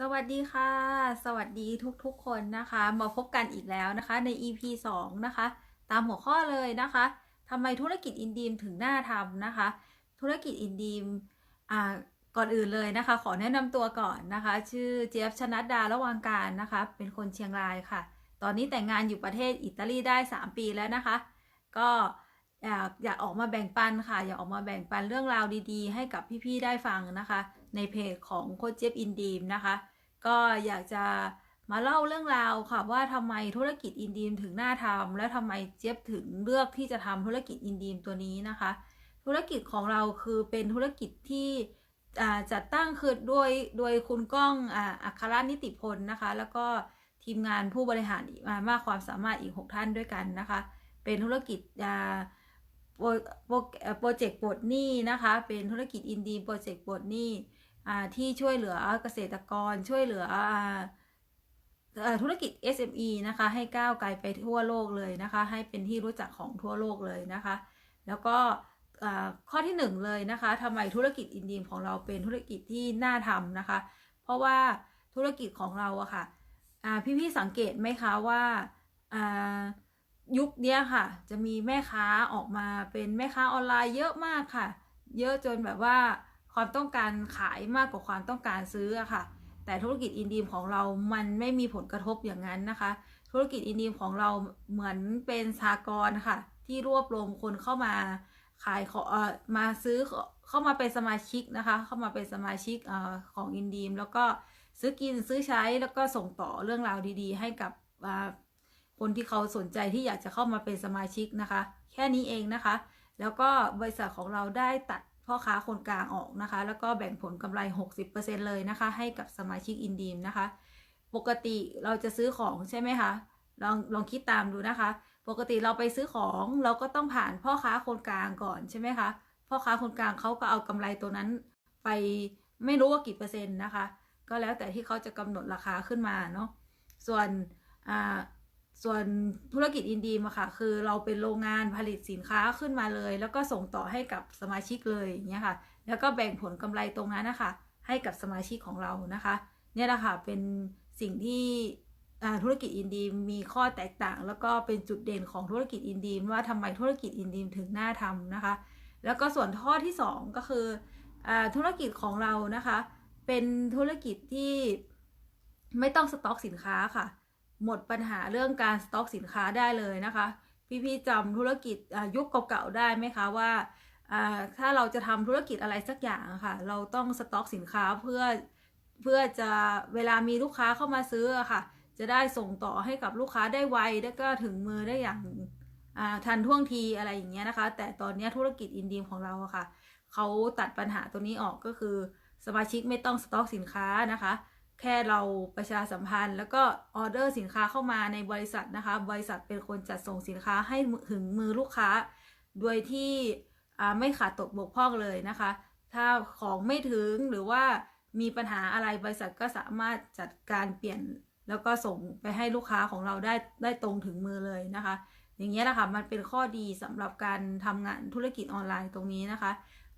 สวัสดีค่ะ สวัสดีทุกๆคนนะคะ มาพบกันอีกแล้วนะคะใน EP 2 นะคะ ตามหัวข้อเลยนะคะทำไมธุรกิจอินดีมถึงน่าทำนะคะ ธุรกิจอินดีมอ่าก่อนอื่นเลยนะคะ ขอแนะนำตัวก่อนนะคะ ชื่อเจฟชนัดดาระวังการนะคะ เป็นคนเชียงรายค่ะ ตอนนี้แต่งงานอยู่ประเทศอิตาลีได้ 3 ปีแล้วนะคะ ก็อยากอยากออกมาแบ่งปันค่ะ อยากออกมาแบ่งปันเรื่องราวดีๆ ให้กับพี่ๆได้ฟังนะคะ ในเพจของโคชเจฟอินดีมนะคะ ก็อยากจะมาเล่าเรื่องราวค่ะว่าทำไมธุรกิจอินดีมถึงน่าทำและทำไมเจี๊ยบถึงเลือกที่จะทำธุรกิจอินดีมตัวนี้นะคะ ธุรกิจของเราคือเป็นธุรกิจที่จัดตั้งคือโดยโดยคุณก้องอัครนิติพลนะคะ แล้วก็ทีมงานผู้บริหารอีกมากความสามารถอีก 6 ท่านด้วยกันนะคะ เป็นธุรกิจโปรเจกต์ปลดหนี้นะคะ เป็นธุรกิจอินดีโปรเจกต์ปลดหนี้อ่ ที่ช่วยเหลือเกษตรกรช่วยเหลือธุรกิจ SME นะคะให้ก้าวไกลไปทั่วโลกเลยนะคะ ให้เป็นที่รู้จักของทั่วโลกเลยนะคะ แล้วก็ข้อที่หนึ่งเลยนะคะทำไมธุรกิจอินดีมของเราเป็นธุรกิจที่น่าทำนะคะ เพราะว่าธุรกิจของเราอะค่ะอ่าพี่ๆสังเกตไหมคะว่ายุคนี้ค่ะ จะมีแม่ค้าออกมาเป็นแม่ค้าออนไลน์เยอะมากค่ะ เยอะจนแบบว่า ความต้องการขายมากกว่าความต้องการซื้ออะค่ะ แต่ธุรกิจอินดีมของเรามันไม่มีผลกระทบอย่างนั้นนะคะ ธุรกิจอินดีมของเราเหมือนเป็นสากลค่ะ ที่รวบรวมคนเข้ามาขายของเออมาซื้อเข้ามาเป็นสมาชิกนะคะ เข้ามาเป็นสมาชิกอของอินดีม แล้วก็ซื้อกินซื้อใช้แล้วก็ส่งต่อเรื่องราวดีๆ ให้กับคนที่เขาสนใจที่อยากจะเข้ามาเป็นสมาชิกนะคะ แค่นี้เองนะคะ แล้วก็บริษัทของเราได้ตัด พ่อค้าคนกลางออกนะคะ แล้วก็แบ่งผลกำไร 60%เลยนะคะ ให้กับสมาชิกอินดีมนะคะ ปกติเราจะซื้อของใช่ไหมคะลองลองคิดตามดูนะคะ ปกติเราไปซื้อของเราก็ต้องผ่านพ่อค้าคนกลางก่อนใช่ไหมคะพ่อค้าคนกลางเขาก็เอากำไรตัวนั้น ไปไม่รู้ว่ากี่เปอร์เซ็นต์นะคะ ก็แล้วแต่ที่เขาจะกำหนดราคาขึ้นมาเนาะส่วนอ่า ส่วนธุรกิจอินดีมาค่ะ คือเราเป็นโรงงานผลิตสินค้าขึ้นมาเลย แล้วก็ส่งต่อให้กับสมาชิกเลยอย่างเงี้ยค่ะ แล้วก็แบ่งผลกำไรตรงนั้นนะคะให้กับสมาชิกของเรานะคะ เนี่ยแหละค่ะเป็นสิ่งที่ธุรกิจอินดีมมีข้อแตกต่าง แล้วก็เป็นจุดเด่นของธุรกิจอินดีมว่าทำไมธุรกิจอินดีมถึงน่าทำนะคะ แล้วก็ส่วนข้อที่ 2 ก็คืออธุรกิจของเรานะคะ เป็นธุรกิจที่ไม่ต้องสต็อกสินค้าค่ะ หมดปัญหาเรื่องการสต็อกสินค้าได้เลยนะคะ พี่ๆจำธุรกิจยุคเก่าๆได้ไหมคะว่าถ้าเราจะทำธุรกิจอะไรสักอย่างะค่ะ เราต้องสต็อกสินค้าเพื่อเพื่อจะเวลามีลูกค้าเข้ามาซื้ออะค่ะ จะได้ส่งต่อให้กับลูกค้าได้ไวแล้วก็ถึงมือได้อย่างทันท่วงทีอะไรอย่างเงี้ยนะคะ แต่ตอนนี้ธุรกิจอินดีมของเราอะค่ะเขาตัดปัญหาตัวนี้ออกก็คือ สมาชิกไม่ต้องสต็อกสินค้านะคะ แค่เราประชาสัมพันธ์ แล้วก็ออเดอร์สินค้าเข้ามาในบริษัทนะคะ บริษัทเป็นคนจัดส่งสินค้าให้ถึงมือลูกค้า โดยที่ไม่ขาดตกบกพร่องเลยนะคะ ถ้าของไม่ถึงหรือว่ามีปัญหาอะไรบริษัทก็สามารถจัดการเปลี่ยนแล้วก็ส่งไปให้ลูกค้าของเราได้ได้ตรงถึงมือเลยนะคะ อย่างเงี้ยแหละค่ะมันเป็นข้อดีสำหรับการทำงานธุรกิจออนไลน์ตรงนี้นะคะ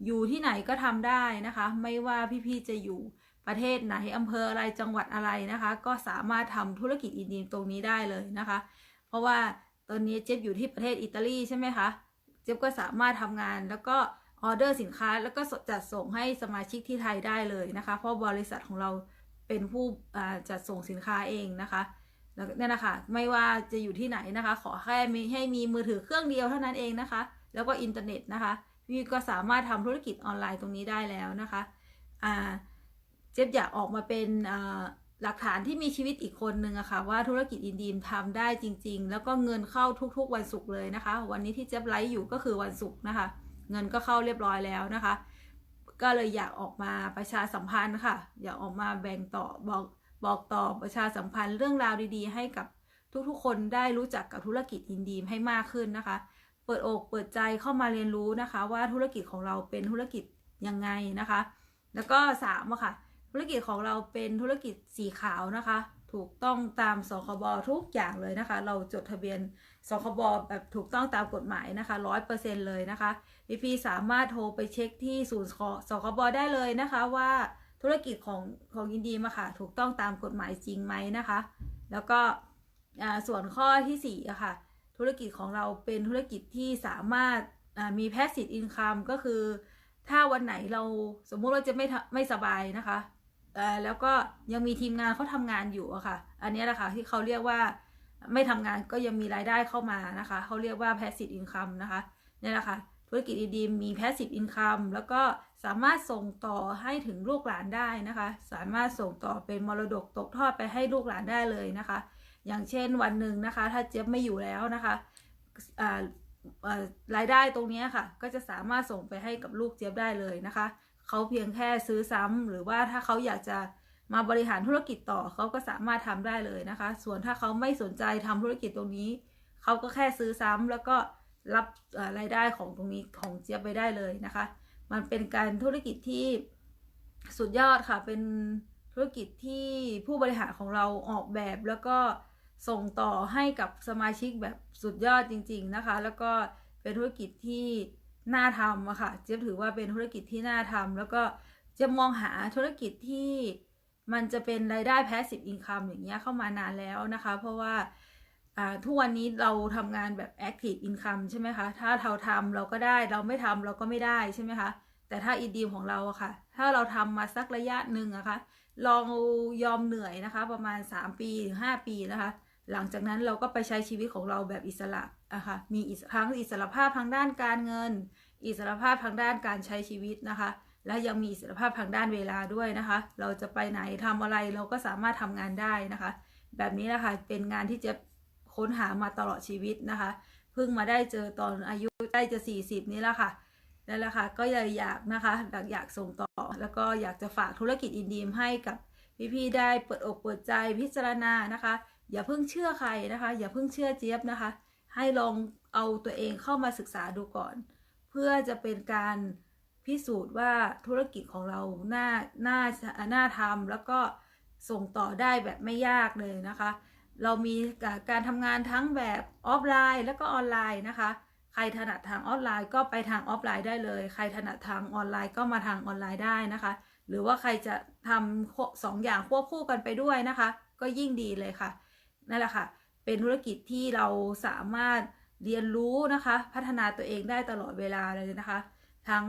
อยู่ที่ไหนก็ทำได้นะคะ ไม่ว่าพี่ๆจะอยู่ ประเทศไหนอำเภออะไรจังหวัดอะไรนะคะ ก็สามารถทำธุรกิจอินดีตรงนี้ได้เลยนะคะ เพราะว่าตอนนี้เจ๊บอยู่ที่ประเทศอิตาลีใช่ไหมคะเจ๊บก็สามารถทำงานแล้วก็ออเดอร์สินค้าแล้วก็จัดส่งให้สมาชิกที่ไทยได้เลยนะคะ เพราะบริษัทของเราเป็นผู้จัดส่งสินค้าเองนะคะเนี่ยนะคะไม่ว่าจะอยู่ที่ไหนนะคะ ขอแค่มีให้มีมือถือเครื่องเดียวเท่านั้นเองนะคะ แล้วก็อินเทอร์เน็ตนะคะพี่ก็สามารถทำธุรกิจออนไลน์ตรงนี้ได้แล้วนะคะอ่า เจ๊บอยากออกมาเป็นหลักฐานที่มีชีวิตอีกคนนึงอะค่ะว่าธุรกิจอินดีมทำได้จริง ๆ แล้วก็เงินเข้าทุก ๆ วันศุกร์เลยนะคะ วันนี้ที่เจ๊บไลฟ์อยู่ก็คือวันศุกร์นะคะ เงินก็เข้าเรียบร้อยแล้วนะคะ ก็เลยอยากออกมาประชาสัมพันธ์ค่ะ อยากออกมาแบ่งต่อบอกบอกต่อประชาสัมพันธ์เรื่องราวดีๆ ให้กับทุกๆ คนได้รู้จักกับธุรกิจอินดีมให้มากขึ้นนะคะ เปิดอกเปิดใจเข้ามาเรียนรู้นะคะ ว่าธุรกิจของเราเป็นธุรกิจยังไงนะคะ แล้วก็สามอะค่ะ ธุรกิจของเราเป็นธุรกิจสีขาวนะคะ ถูกต้องตามสคบทุกอย่างเลยนะคะ เราจดทะเบียนสคบแบบถูกต้องตามกฎหมายนะคะร้อยเปอร์เซ็นเลยนะคะพี่พีสามารถโทรไปเช็คที่ศูนย์สคบได้เลยนะคะว่าธุรกิจของของอินดีมาค่ะ ถูกต้องตามกฎหมายจริงไหมนะคะ แล้วก็ส่วนข้อที่สี่ะค่ะ ธุรกิจของเราเป็นธุรกิจที่สามารถมี passive income ก็คือ ถ้าวันไหนเราสมมุติเราจะไม่ไม่สบายนะคะ แล้วก็ยังมีทีมงานเขาทำงานอยู่อะค่ะ อันนี้แหละค่ะที่เขาเรียกว่าไม่ทำงานก็ยังมีรายได้เข้ามานะคะเขาเรียกว่า passive income นะคะเนี่ยแหละค่ะธุรกิจดีๆมี passive income แล้วก็สามารถส่งต่อให้ถึงลูกหลานได้นะคะ สามารถส่งต่อเป็นมรดกตกทอดไปให้ลูกหลานได้เลยนะคะ อย่างเช่นวันหนึ่งนะคะ ถ้าเจี๊ยบไม่อยู่แล้วนะคะรายได้ตรงนี้ค่ะ ก็จะสามารถส่งไปให้กับลูกเจี๊ยบได้เลยนะคะ เขาเพียงแค่ซื้อซ้ำหรือว่าถ้าเขาอยากจะมาบริหารธุรกิจต่อเขาก็สามารถทำได้เลยนะคะ ส่วนถ้าเขาไม่สนใจทำธุรกิจตรงนี้ เขาก็แค่ซื้อซ้ำแล้วก็รับรายได้ของตรงนี้ของเจี๊ยบไปได้เลยนะคะ มันเป็นการธุรกิจที่สุดยอดค่ะ เป็นธุรกิจที่ผู้บริหารของเราออกแบบแล้วก็ส่งต่อให้กับสมาชิกแบบสุดยอดจริง ๆนะคะ แล้วก็เป็นธุรกิจที่ น่าทำอะค่ะ เจี๊ยบถือว่าเป็นธุรกิจที่น่าทำแล้วก็เจะมองหาธุรกิจที่มันจะเป็นรายได้ passive income อย่างเงี้ยเข้ามานานแล้วนะคะ เพราะว่าทุกวันนี้เราทำงานแบบ active income ใช่ไหมคะ ถ้าเราทำเราก็ได้ เราไม่ทำเราก็ไม่ได้ใช่ไหมคะ แต่ถ้าอีดีมของเราอะค่ะ ถ้าเราทำมาสักระยะหนึ่งอะคะลองยอมเหนื่อยนะคะ ประมาณ 3 ปีถึง5ปีนะคะ หลังจากนั้นเราก็ไปใช้ชีวิตของเราแบบอิสระ อะคะมีอิสทั้งอิสรภาพทางด้านการเงิน อิสรภาพทางด้านการใช้ชีวิตนะคะ และยังมีอิสรภาพทางด้านเวลาด้วยนะคะ เราจะไปไหนทำอะไรเราก็สามารถทำงานได้นะคะ แบบนี้นะคะเป็นงานที่จะค้นหามาตลอดชีวิตนะคะเพิ่งมาได้เจอตอนอายุใกล้จะ 40 นี่แหละค่ะนั่นแหละค่ะก็เลยอยากนะคะอยากอยากส่งต่อ แล้วก็อยากจะฝากธุรกิจอินดีมให้กับพี่ๆได้เปิดอกเปิดใจพิจารณานะคะ อย่าเพิ่งเชื่อใครนะคะ อย่าเพิ่งเชื่อเจี๊ยบนะคะ ให้ลองเอาตัวเองเข้ามาศึกษาดูก่อน เพื่อจะเป็นการพิสูจน์ว่าธุรกิจของเราน่าน่าน่าทำแล้วก็ส่งต่อได้แบบไม่ยากเลยนะคะ เรามีการทำงานทั้งแบบออฟไลน์แล้วก็ออนไลน์นะคะ ใครถนัดทางออนไลน์ก็ไปทางออฟไลน์ได้เลย ใครถนัดทางออนไลน์ก็มาทางออนไลน์ได้นะคะ หรือว่าใครจะทำสองอย่างควบคู่กันไปด้วยนะคะ ก็ยิ่งดีเลยค่ะนั่นแหละค่ะ เป็นธุรกิจที่เราสามารถเรียนรู้นะคะ พัฒนาตัวเองได้ตลอดเวลาเลยนะคะ ทั้ง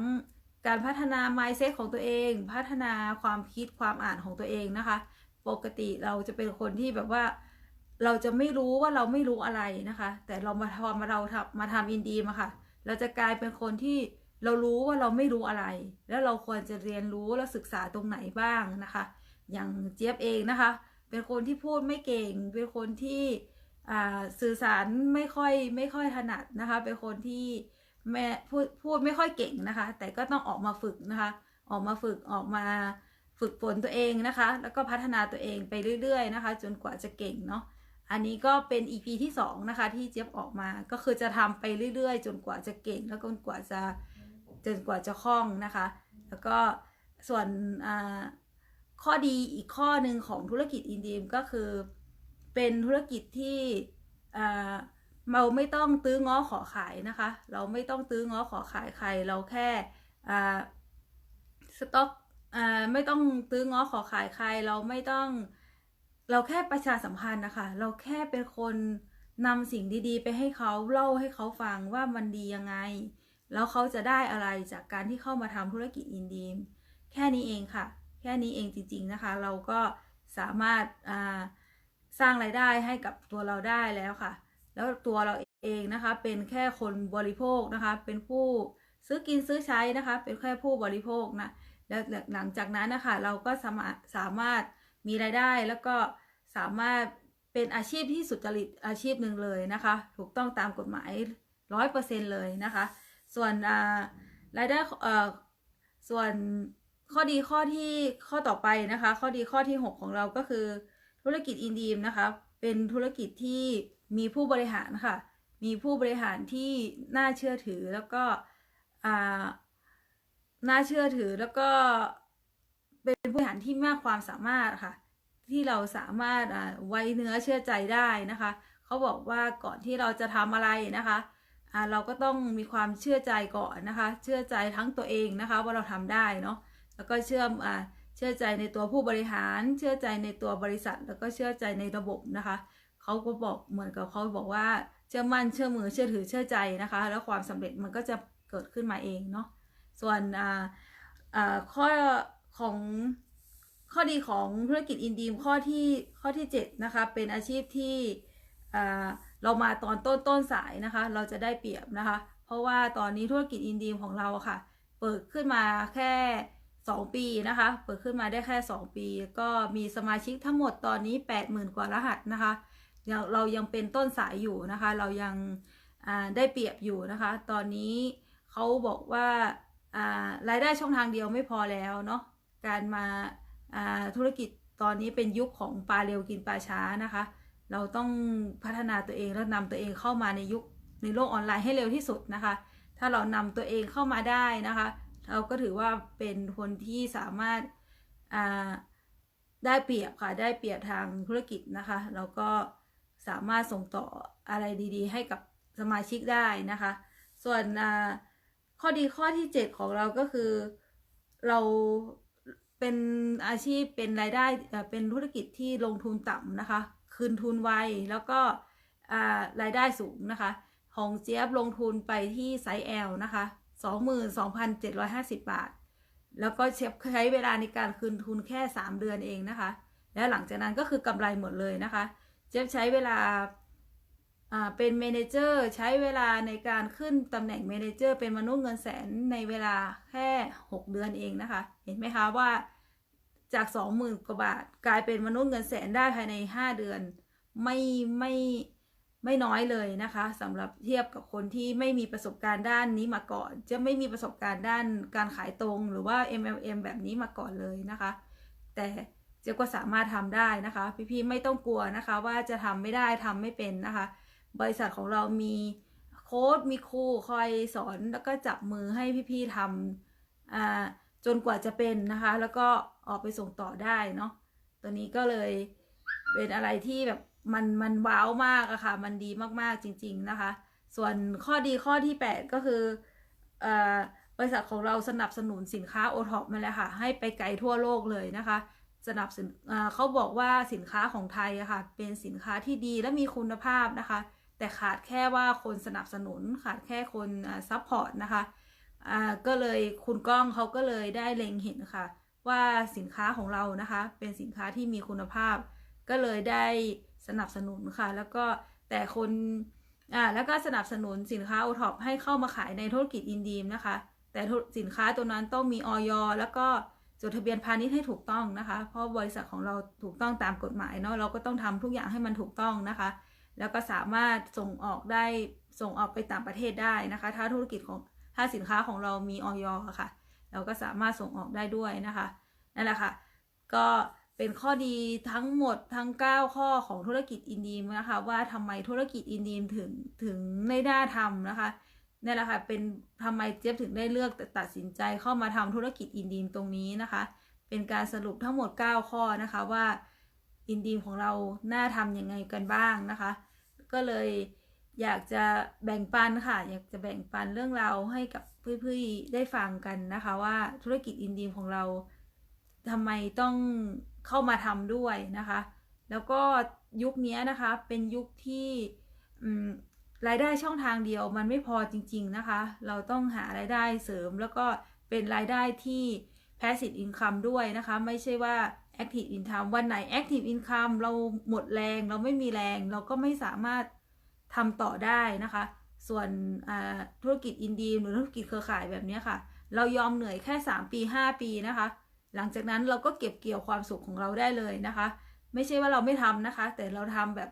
การพัฒนา mindset ของตัวเอง พัฒนาความคิดความอ่านของตัวเองนะคะ ปกติเราจะเป็นคนที่แบบว่า เราจะไม่รู้ว่าเราไม่รู้อะไรนะคะ แต่เรามาทำมาเราทำมาทำอินดีมาค่ะ เราจะกลายเป็นคนที่เรารู้ว่าเราไม่รู้อะไร แล้วเราควรจะเรียนรู้และศึกษาตรงไหนบ้างนะคะ อย่างเจี๊ยบเองนะคะ เป็นคนที่พูดไม่เก่ง เป็นคนที่ สื่อสารไม่ค่อยไม่ค่อยถนัดนะคะ เป็นคนที่แม่พูดพูดไม่ค่อยเก่งนะคะ แต่ก็ต้องออกมาฝึกนะคะ ออกมาฝึกออกมาฝึกฝนตัวเองนะคะ แล้วก็พัฒนาตัวเองไปเรื่อยๆนะคะ จนกว่าจะเก่งเนาะอันนี้ก็เป็น EP ที่2นะคะที่เจี๊ยบออกมาก็คือจะทำไปเรื่อยๆ จนกว่าจะเก่ง แล้วก็จนกว่าจะจนกว่าจะคล่องนะคะ แล้วก็ส่วนข้อดีอีกข้อหนึ่งของธุรกิจอินดีมก็คือ เป็นธุรกิจที่เราไม่ต้องตื้อง้อขอขายนะคะ เราไม่ต้องตื้อง้อขอขายใคร เราแค่สต็อกไม่ต้องตื้อง้อขอขายใคร เราไม่ต้องเราแค่ประชาสัมพันธ์นะคะ เราแค่เป็นคนนำสิ่งดีๆ ไปให้เขาเล่าให้เขาฟังว่ามันดียังไง แล้วเขาจะได้อะไรจากการที่เข้ามาทำธุรกิจอินดีมแค่นี้เองค่ะ แค่นี้เองจริงๆนะคะ เราก็สามารถ สร้างไรายได้ให้กับตัวเราได้แล้วค่ะ แล้วตัวเราเองนะคะ เป็นแค่คนบริโภคนะคะ เป็นผู้ซื้อกินซื้อใช้นะคะ เป็นแค่ผู้บริโภคนะแล้วหลังจากนั้นนะคะเราก็สามารถสามารถมีรายได้แล้วก็สามารถเป็นอาชีพที่สุจริตอาชีพหนึ่งเลยนะคะ ถูกต้องตามกฎหมายร้อยเปอร์เซ็นเลยนะคะ ส่วนรายได้ส่วนข้อดีข้อที่ข้อต่อไปนะคะ ข้อดีข้อที่ 6 ของเราก็คือ ธุรกิจอินดีมนะคะ เป็นธุรกิจที่มีผู้บริหารค่ะ มีผู้บริหารที่น่าเชื่อถือแล้วก็น่าเชื่อถือแล้วก็เป็นผู้บริหารที่มากความสามารถค่ะ ที่เราสามารถไว้เนื้อเชื่อใจได้นะคะ เขาบอกว่าก่อนที่เราจะทำอะไรนะคะเราก็ต้องมีความเชื่อใจก่อนนะคะ เชื่อใจทั้งตัวเองนะคะ ว่าเราทำได้เนาะแล้วก็เชื่อ เชื่อใจในตัวผู้บริหาร เชื่อใจในตัวบริษัท แล้วก็เชื่อใจในระบบนะคะ เขาก็บอกเหมือนกับเขาบอกว่าเชื่อมั่นเชื่อมือเชื่อถือเชื่อใจนะคะ แล้วความสำเร็จมันก็จะเกิดขึ้นมาเองเนาะส่วนข้อของข้อดีของธุรกิจอินดีมข้อที่ข้อที่ 7 นะคะ เป็นอาชีพที่เรามาตอนต้นต้นสายนะคะ เราจะได้เปรียบนะคะ เพราะว่าตอนนี้ธุรกิจอินดีมของเราค่ะ เปิดขึ้นมาแค่ 2 ปีนะคะ เปิดขึ้นมาได้แค่ 2 ปี ก็มีสมาชิกทั้งหมดตอนนี้ 80,000 กว่ารหัสนะคะยังเรายังเป็นต้นสายอยู่นะคะ เรายังได้เปรียบอยู่นะคะ ตอนนี้เขาบอกว่ารายได้ช่องทางเดียวไม่พอแล้วเนาะ การมาอ่าธุรกิจตอนนี้เป็นยุคของปลาเร็วกินปลาช้านะคะ เราต้องพัฒนาตัวเองแล้วนำตัวเองเข้ามาในยุคในโลกออนไลน์ให้เร็วที่สุดนะคะ ถ้าเรานำตัวเองเข้ามาได้นะคะ เราก็ถือว่าเป็นคนที่สามารถาได้เปรียบค่ะ ได้เปรียบทางธุรกิจนะคะ แล้วก็สามารถส่งต่ออะไรดีๆ ให้กับสมาชิกได้นะคะ ส่วนข้อดีข้อที่ 7 ของเราก็คือเราเป็นอาชีพเป็นรายได้เป็นธุรกิจที่ลงทุนต่ำนะคะ คืนทุนไวแล้วก็รายได้สูงนะคะ ของเจี๊ยบลงทุนไปที่ไซส์ L นะคะ 22,750 บาท แล้วก็เชฟใช้เวลาในการคืนทุนแค่ 3 เดือนเองนะคะ และหลังจากนั้นก็คือกำไรหมดเลยนะคะเจี๊ยบใช้เวลาเป็นเมนเจอร์ใช้เวลาในการขึ้นตำแหน่งเมนเจอร์เป็นมนุษย์เงินแสนในเวลาแค่ 6 เดือนเองนะคะ เห็นไหมคะว่าจาก 20,000กว่าบาท กลายเป็นมนุษย์เงินแสนได้ภายใน 5 เดือน ไม่ไม่ ไม่น้อยเลยนะคะสำหรับเทียบกับคนที่ไม่มีประสบการณ์ด้านนี้มาก่อน จะไม่มีประสบการณ์ด้านการขายตรงหรือว่า MLM แบบนี้มาก่อนเลยนะคะ แต่เจ๊ก็สามารถทำได้นะคะ พี่ๆไม่ต้องกลัวนะคะ ว่าจะทำไม่ได้ทำไม่เป็นนะคะ บริษัทของเรามีโค้ดมีครูคอยสอนแล้วก็จับมือให้พี่ๆทำจนกว่าจะเป็นนะคะ แล้วก็ออกไปส่งต่อได้เนาะตัวนี้ก็เลย เป็นอะไรที่แบบมันมันว้าวมากอะค่ะ มันดีมากๆจริง ๆนะคะ ส่วนข้อดีข้อที่ 8 ก็คือเอ่อบริษัทของเราสนับสนุนสินค้าโอท็อปมาแล้วค่ะ ให้ไปไกลทั่วโลกเลยนะคะ สนับสนุนเขาบอกว่าสินค้าของไทยอะค่ะ เป็นสินค้าที่ดีและมีคุณภาพนะคะ แต่ขาดแค่ว่าคนสนับสนุนขาดแค่คนซัพพอร์ตนะคะก็เลยคุณก้องเขาก็เลยได้เล็งเห็นค่ะ ว่าสินค้าของเรานะคะ เป็นสินค้าที่มีคุณภาพ ก็เลยได้สนับสนุนค่ะ แล้วก็แต่คนอ่าแล้วก็สนับสนุนสินค้าโอท็อปให้เข้ามาขายในธุรกิจอินดีมนะคะ แต่สินค้าตัวนั้นต้องมีออยแล้วก็จดทะเบียนพาณิชย์ให้ถูกต้องนะคะ เพราะบริษัทของเราถูกต้องตามกฎหมายเนาะเราก็ต้องทำทุกอย่างให้มันถูกต้องนะคะ แล้วก็สามารถส่งออกได้ส่งออกไปต่างประเทศได้นะคะ ถ้าธุรกิจของถ้าสินค้าของเรามีออยค่ะ เราก็สามารถส่งออกได้ด้วยนะคะนั่นแหละค่ะ ก็ เป็นข้อดีทั้งหมดทั้ง 9 ข้อของธุรกิจอินดีมนะคะว่าทำไมธุรกิจอินดีมถึงถึงไม่ได้ทำนะคะนี่แหละค่ะเป็นทำไมเจี๊ยบถึงได้เลือกตัดสินใจเข้ามาทำธุรกิจอินดีมตรงนี้นะคะ เป็นการสรุปทั้งหมด 9 ข้อนะคะว่าอินดีมของเราน่าทำยังไงกันบ้างนะคะ ก็เลยอยากจะแบ่งปันค่ะ อยากจะแบ่งปันเรื่องราวให้กับเพื่อนๆได้ฟังกันนะคะ ว่าธุรกิจอินดีมของเราทำไมต้อง เข้ามาทำด้วยนะคะ แล้วก็ยุคนี้นะคะเป็นยุคที่รายได้ช่องทางเดียวมันไม่พอจริง ๆนะคะ เราต้องหารายได้เสริมแล้วก็เป็นรายได้ที่ passive income ด้วยนะคะ ไม่ใช่ว่า active income วันไหน active income เราหมดแรงเราไม่มีแรงเราก็ไม่สามารถทำต่อได้นะคะ ส่วนธุรกิจอินดีหรือธุรกิจเครือข่ายแบบนี้ค่ะ เรายอมเหนื่อยแค่ 3 ปี 5 ปีนะคะ หลังจากนั้นเราก็เก็บเกี่ยวความสุขของเราได้เลยนะคะ ไม่ใช่ว่าเราไม่ทำนะคะ แต่เราทำแบบ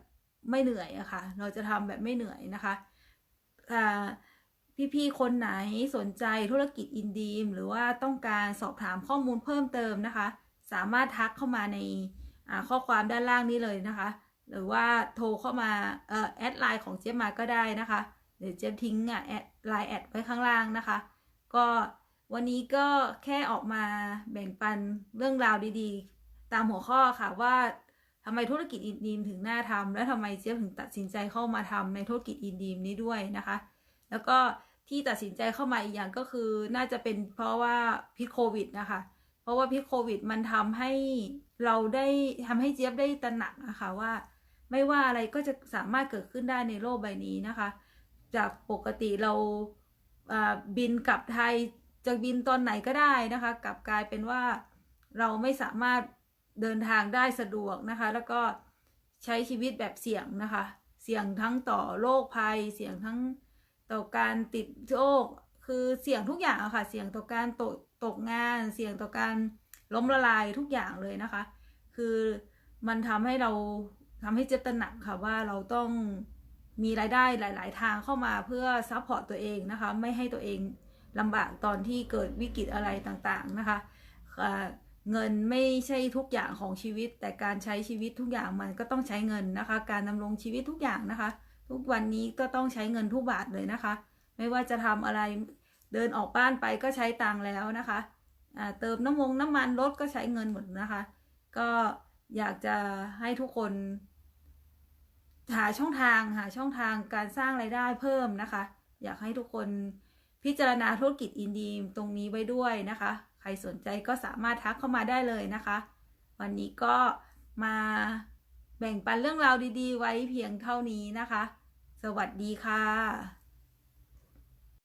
ไม่เหนื่อยอะคะ่ะ เราจะทำแบบไม่เหนื่อยนะคะพี่ๆคนไหนสนใจธุรกิจอินดีม หรือว่าต้องการสอบถามข้อมูลเพิ่มเติมนะคะ สามารถทักเข้ามาในข้อความด้านล่างนี้เลยนะคะ หรือว่าโทรเข้ามาแอดไลน์ของเจ๊มาก็ได้นะคะเดี๋ยวเจ๊ทิ้งอะแอดไลน์แอดไว้ข้างล่างนะคะ ก็ วันนี้ก็แค่ออกมาแบ่งปันเรื่องราวดีๆ ตามหัวข้อค่ะว่าทำไมธุรกิจอินดีมถึงน่าทำและทำไมเจี๊ยบถึงตัดสินใจเข้ามาทำในธุรกิจอินดีมนี้ด้วยนะคะ แล้วก็ที่ตัดสินใจเข้ามาอีกอย่างก็คือน่าจะเป็นเพราะว่าพิษโควิดนะคะ เพราะว่าพิษโควิดมันทำให้เราได้ทำให้เจี๊ยบได้ตระหนักนะคะว่า ไม่ว่าอะไรก็จะสามารถเกิดขึ้นได้ในโลกใบนี้นะคะ จากปกติเราอ่าบินกลับไทย จะบินตอนไหนก็ได้นะคะ กลับกลายเป็นว่าเราไม่สามารถเดินทางได้สะดวกนะคะ แล้วก็ใช้ชีวิตแบบเสี่ยงนะคะ เสี่ยงทั้งต่อโรคภัย เสี่ยงทั้งต่อการติดโรคคือเสี่ยงทุกอย่างอะค่ะ เสี่ยงต่อการตกตกงาน เสี่ยงต่อการล้มละลายทุกอย่างเลยนะคะ คือมันทำให้เราทำให้เจตหนักค่ะว่าเราต้องมีรายได้หลาย ๆ ทางเข้ามาเพื่อซัพพอร์ตตัวเองนะคะ ไม่ให้ตัวเอง ลำบากตอนที่เกิดวิกฤตอะไรต่างๆนะคะเงินไม่ใช่ทุกอย่างของชีวิต แต่การใช้ชีวิตทุกอย่างมันก็ต้องใช้เงินนะคะ การดำรงชีวิตทุกอย่างนะคะ ทุกวันนี้ก็ต้องใช้เงินทุกบาทเลยนะคะ ไม่ว่าจะทำอะไรเดินออกบ้านไปก็ใช้ตังแล้วนะคะเติมน้ำมงน้ำมันรถก็ใช้เงินหมดนะคะ ก็อยากจะให้ทุกคน หาช่องทางหาช่องทางการสร้างไรายได้เพิ่มนะคะ อยากให้ทุกคน พิจารณาธุรกิจอินดีมตรงนี้ไว้ด้วยนะคะ ใครสนใจก็สามารถทักเข้ามาได้เลยนะคะ วันนี้ก็มาแบ่งปันเรื่องราวดีๆ ไว้เพียงเท่านี้นะคะ สวัสดีค่ะ